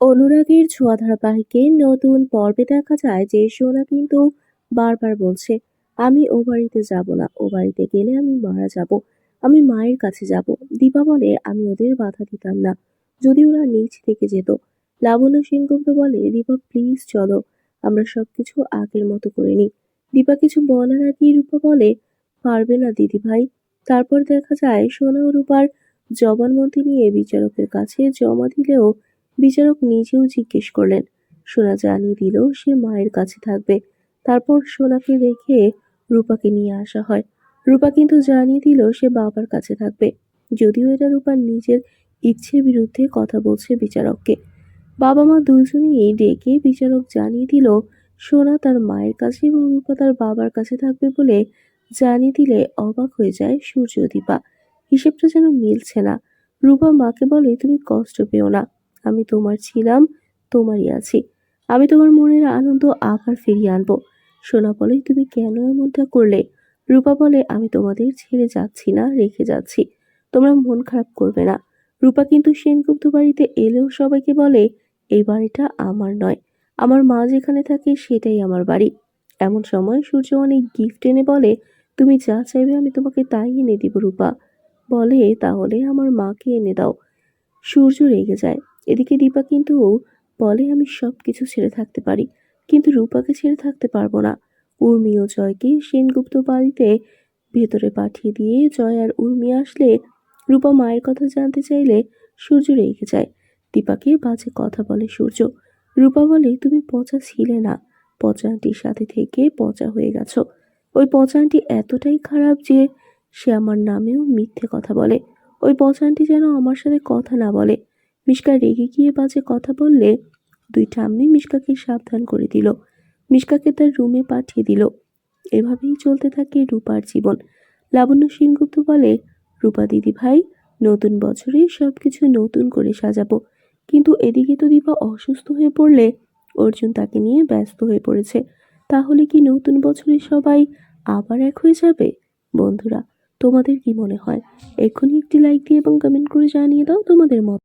অনুরাগের ছোঁয়া ধারাবাহিকের নতুন পর্বে দেখা যায় যে সোনা কিন্তু বারবার বলছে, আমি ও বাড়িতে যাব না, ও বাড়িতে গেলে আমি মারা যাব, আমি মায়ের কাছে যাব। দীপা বলে, আমি ওদের বাধা দিতাম না, যদি ওরা নিচ থেকে যেত। লাবণ্য সেনগুপ্ত বলে, দীপা প্লিজ চলো, আমরা সবকিছু আগের মতো করে নিই। দীপা কিছু বলার আগেই রূপা বলে, পারবে না দিদি ভাই। তারপর দেখা যায়, সোনা ও রূপার জবানবন্দি নিয়ে বিচারকের কাছে জমা দিলেও বিচারক নিজেও জিজ্ঞেস করলেন, সোনা জানিয়ে দিল সে মায়ের কাছে থাকবে। তারপর সোনাকে রেখে রূপাকে নিয়ে আসা হয়। রূপা কিন্তু জানিয়ে দিল সে বাবার কাছে থাকবে। যদিও এটা রূপার নিজের ইচ্ছের বিরুদ্ধে কথা বলছে বিচারককে। বাবা মা দুজনেই ডেকে বিচারক জানিয়ে দিল, সোনা তার মায়ের কাছে এবং রূপা তার বাবার কাছে থাকবে বলে জানিয়ে দিলে অবাক হয়ে যায় সূর্য দীপা হিসেবটা যেন মিলছে না। রূপা মাকে বলে, তুমি কষ্ট পেও না। আমি তোমার ছিলাম, তোমারই আছি। আমি তোমার মনের আনন্দ আবার ফিরিয়ে আনব। সোনা বলে, তুমি কেন এমনটা করলে? রূপা বলে, আমি তোমাদের ছেড়ে যাচ্ছি না, রেখে যাচ্ছি। তোমরা মন খারাপ করবে না। রূপা কিন্তু সেনগুপ্ত বাড়িতে এলেও সবাইকে বলে, এই বাড়িটা আমার নয়। আমার মা যেখানে থাকে সেটাই আমার বাড়ি। এমন সময় সূর্য অনেক গিফট এনে বলে, তুমি যা চাইবে আমি তোমাকে তাই এনে দিব রূপা। বলে, তাহলে আমার মাকে এনে দাও। সূর্য রেগে যায়। এদিকে দীপা কিন্তু বলে, আমি সব কিছু ছেড়ে থাকতে পারি, কিন্তু রূপাকে ছেড়ে থাকতে পারব না। উর্মি ও জয়কে সেনগুপ্ত বাড়িতে ভেতরে পাঠিয়ে দিয়ে জয় আর উর্মি আসলে রূপা মায়ের কথা জানতে চাইলে সূর্য রেগে যায়। দীপাকে বাজে কথা বলে সূর্য। রূপা বলে, তুমি পচা ছিলে না, পচা আন্টির সাথে থেকে পচা হয়ে গেছো। ওই পচা আন্টি এতটাই খারাপ যে সে আমার নামেও মিথ্যে কথা বলে। ওই পচা আন্টি যেন আমার সাথে কথা না বলে। মিশকা রেগে গিয়ে বাজে কথা বললে দুই ঠাম্মি মিশকাকে সাবধান করে দিল। মিশকাকে তার রুমে পাঠিয়ে দিল। এভাবেই চলতে থাকে রূপার জীবন। লাবণ্য সেনগুপ্ত বলে, রূপা দিদি ভাই, নতুন বছরে সব কিছু নতুন করে সাজাবো। কিন্তু এদিকে তো দীপা অসুস্থ হয়ে পড়লে অর্জুন তাকে নিয়ে ব্যস্ত হয়ে পড়েছে। তাহলে কি নতুন বছরে সবাই আবার এক হয়ে যাবে? বন্ধুরা, তোমাদের কি মনে হয়? এক্ষুনি একটি লাইক দিয়ে এবং কমেন্ট করে জানিয়ে দাও তোমাদের মত